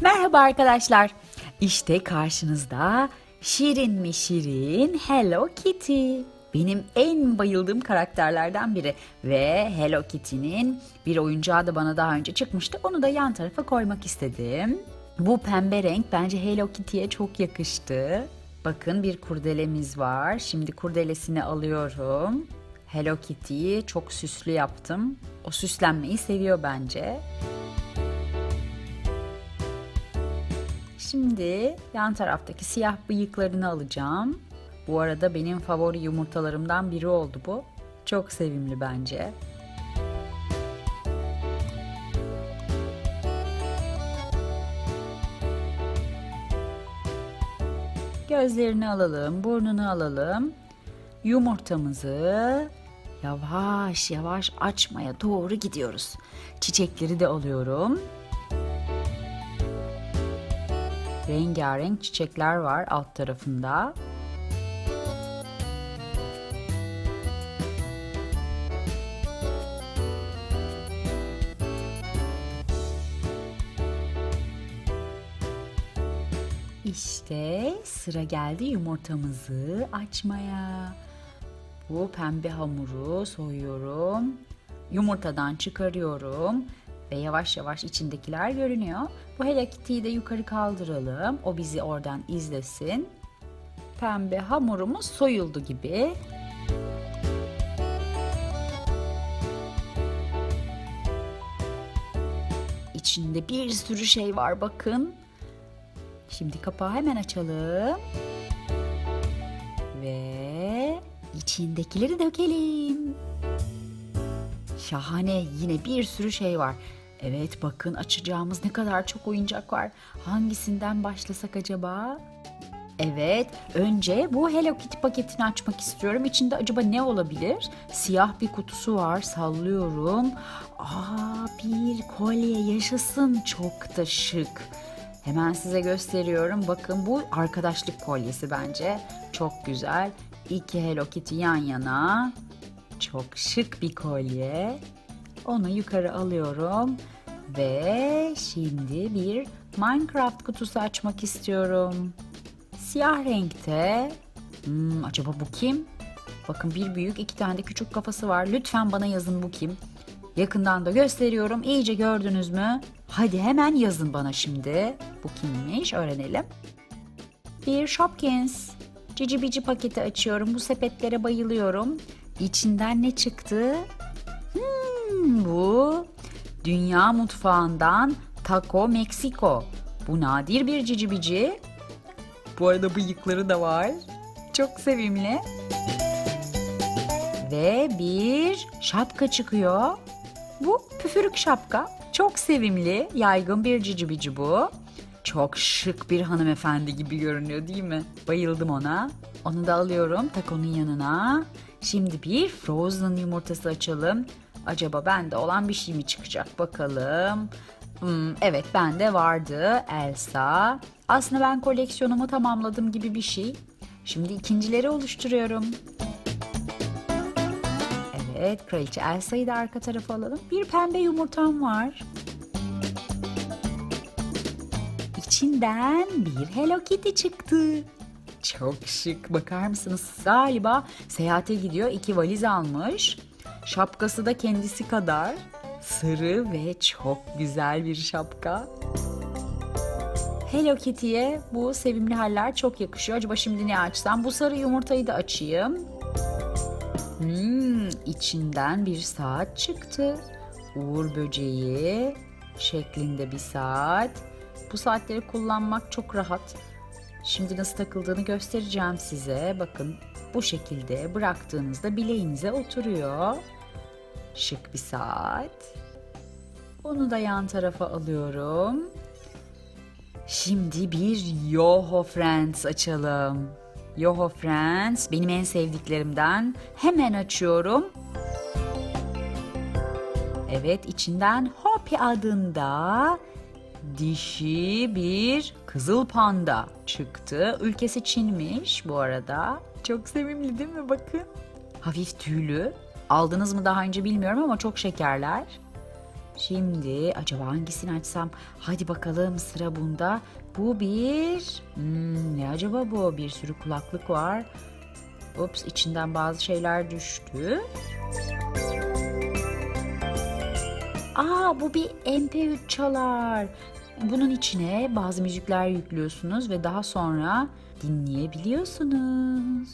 Merhaba arkadaşlar. İşte karşınızda şirin mi şirin Hello Kitty. Benim en bayıldığım karakterlerden biri ve Hello Kitty'nin bir oyuncağı da bana daha önce çıkmıştı. Onu da yan tarafa koymak istedim. Bu pembe renk bence Hello Kitty'ye çok yakıştı. Bakın bir kurdelemiz var. Şimdi kurdelesini alıyorum. Hello Kitty'yi çok süslü yaptım. O süslenmeyi seviyor bence. Şimdi yan taraftaki siyah bıyıklarını alacağım. Bu arada benim favori yumurtalarımdan biri oldu bu. Çok sevimli bence. Gözlerini alalım, burnunu alalım. Yumurtamızı yavaş yavaş açmaya doğru gidiyoruz. Çiçekleri de alıyorum. Rengarenk çiçekler var alt tarafında. İşte sıra geldi yumurtamızı açmaya. Bu pembe hamuru soyuyorum. Yumurtadan çıkarıyorum ve yavaş yavaş içindekiler görünüyor. Bu Hello Kitty'yi de yukarı kaldıralım. O bizi oradan izlesin. Pembe hamurumuz soyuldu gibi. İçinde bir sürü şey var bakın. Şimdi kapağı hemen açalım. Ve içindekileri dökelim. Şahane yine bir sürü şey var. Evet bakın açacağımız ne kadar çok oyuncak var. Hangisinden başlasak acaba? Evet, önce bu Hello Kitty paketini açmak istiyorum. İçinde acaba ne olabilir? Siyah bir kutusu var, sallıyorum. Aa, bir kolye yaşasın. Çok da şık. Hemen size gösteriyorum. Bakın bu arkadaşlık kolyesi bence. Çok güzel. İki Hello Kitty yan yana. Çok şık bir kolye. Onu yukarı alıyorum ve şimdi bir Minecraft kutusu açmak istiyorum. Siyah renkte. Hmm, acaba bu kim? Bakın bir büyük iki tane de küçük kafası var. Lütfen bana yazın bu kim? Yakından da gösteriyorum. İyice gördünüz mü? Hadi hemen yazın bana şimdi. Bu kimmiş? Öğrenelim. Bir Shopkins. Cici bici paketi açıyorum. Bu sepetlere bayılıyorum. İçinden ne çıktı? Bu dünya mutfağından Taco Mexico. Bu nadir bir cici bici. Bu arada bıyıkları da var. Çok sevimli. Ve bir şapka çıkıyor. Bu püfürük şapka. Çok sevimli, yaygın bir cici bici bu. Çok şık bir hanımefendi gibi görünüyor değil mi? Bayıldım ona. Onu da alıyorum takonun yanına. Şimdi bir frozen yumurtası açalım. Acaba bende olan bir şey mi çıkacak bakalım. Hmm, evet bende vardı Elsa. Aslında ben koleksiyonumu tamamladım gibi bir şey. Şimdi ikincileri oluşturuyorum. Evet kraliçe Elsa'yı da arka tarafa alalım. Bir pembe yumurtam var. İçinden bir Hello Kitty çıktı. Çok şık bakar mısınız? Galiba seyahate gidiyor. iki valiz almış. Şapkası da kendisi kadar. Sarı ve çok güzel bir şapka. Hello Kitty'ye bu sevimli haller çok yakışıyor. Acaba şimdi ne açsam? Bu sarı yumurtayı da açayım. Hmm, içinden bir saat çıktı. Uğur böceği şeklinde bir saat. Bu saatleri kullanmak çok rahat. Şimdi nasıl takıldığını göstereceğim size. Bakın bu şekilde bıraktığınızda bileğinize oturuyor. Şık bir saat. Onu da yan tarafa alıyorum. Şimdi bir Yoho Friends açalım. Yoho Friends benim en sevdiklerimden. Hemen açıyorum. Evet içinden Hopi adında dişi bir kızıl panda çıktı. Ülkesi Çin'miş bu arada. Çok sevimli değil mi bakın. Hafif tüylü. Aldınız mı daha önce bilmiyorum ama çok şekerler. Şimdi acaba hangisini açsam? Hadi bakalım sıra bunda. Bu bir... Hmm, ne acaba bu? Bir sürü kulaklık var. Ups içinden bazı şeyler düştü. Aa bu bir MP3 çalar. Bunun içine bazı müzikler yüklüyorsunuz ve daha sonra dinleyebiliyorsunuz.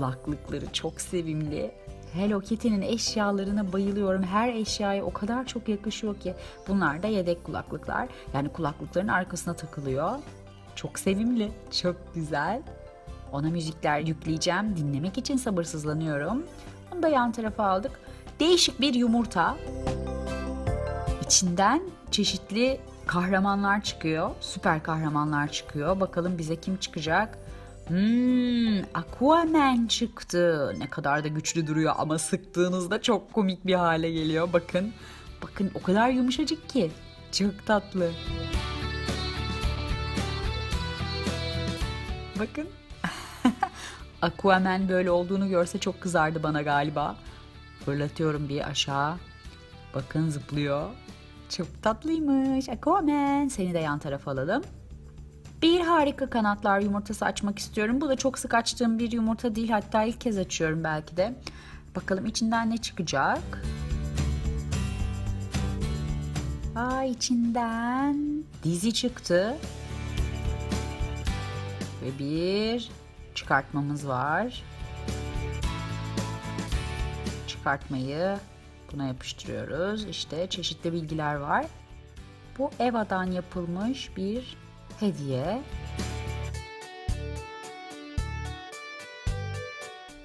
Kulaklıkları çok sevimli. Hello Kitty'nin eşyalarına bayılıyorum. Her eşyaya o kadar çok yakışıyor ki. Bunlar da yedek kulaklıklar. Yani kulaklıkların arkasına takılıyor. Çok sevimli, çok güzel. Ona müzikler yükleyeceğim. Dinlemek için sabırsızlanıyorum. Onu da yan tarafa aldık. Değişik bir yumurta. İçinden çeşitli kahramanlar çıkıyor. Süper kahramanlar çıkıyor. Bakalım bize kim çıkacak? Hmm, Aquaman çıktı. Ne kadar da güçlü duruyor ama sıktığınızda çok komik bir hale geliyor. Bakın. Bakın o kadar yumuşacık ki. Çok tatlı. Bakın. Aquaman böyle olduğunu görse çok kızardı bana galiba. Fırlatıyorum bir aşağı. Bakın zıplıyor. Çok tatlıymış. Aquaman. Seni de yan tarafa alalım. Bir harika kanatlar yumurtası açmak istiyorum. Bu da çok sık açtığım bir yumurta değil. Hatta ilk kez açıyorum belki de. Bakalım içinden ne çıkacak? Aa içinden dizi çıktı. Ve bir çıkartmamız var. Çıkartmayı buna yapıştırıyoruz. İşte çeşitli bilgiler var. Bu Eva'dan yapılmış bir hediye.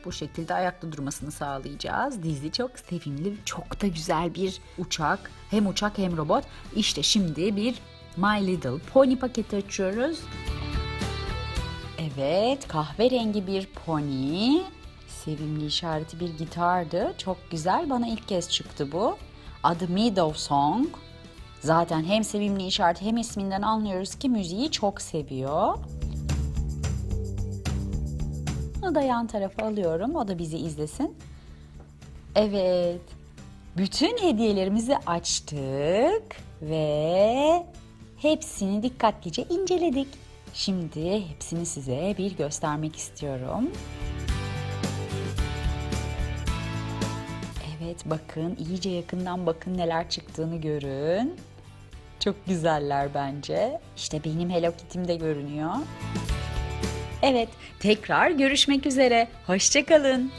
Bu şekilde ayakta durmasını sağlayacağız. Dizi çok sevimli, çok da güzel bir uçak. Hem uçak hem robot. İşte şimdi bir My Little Pony paketi açıyoruz. Evet, kahverengi bir pony. Sevimli işareti bir gitardı. Çok güzel. Bana ilk kez çıktı bu. Adı Meadow Song. Zaten hem sevimli işareti hem isminden anlıyoruz ki müziği çok seviyor. Bunu da yan tarafa alıyorum. O da bizi izlesin. Evet. Bütün hediyelerimizi açtık ve hepsini dikkatlice inceledik. Şimdi hepsini size bir göstermek istiyorum. Evet bakın iyice yakından bakın neler çıktığını görün. Çok güzeller bence. İşte benim Hello Kitty'm de görünüyor. Evet tekrar görüşmek üzere. Hoşçakalın.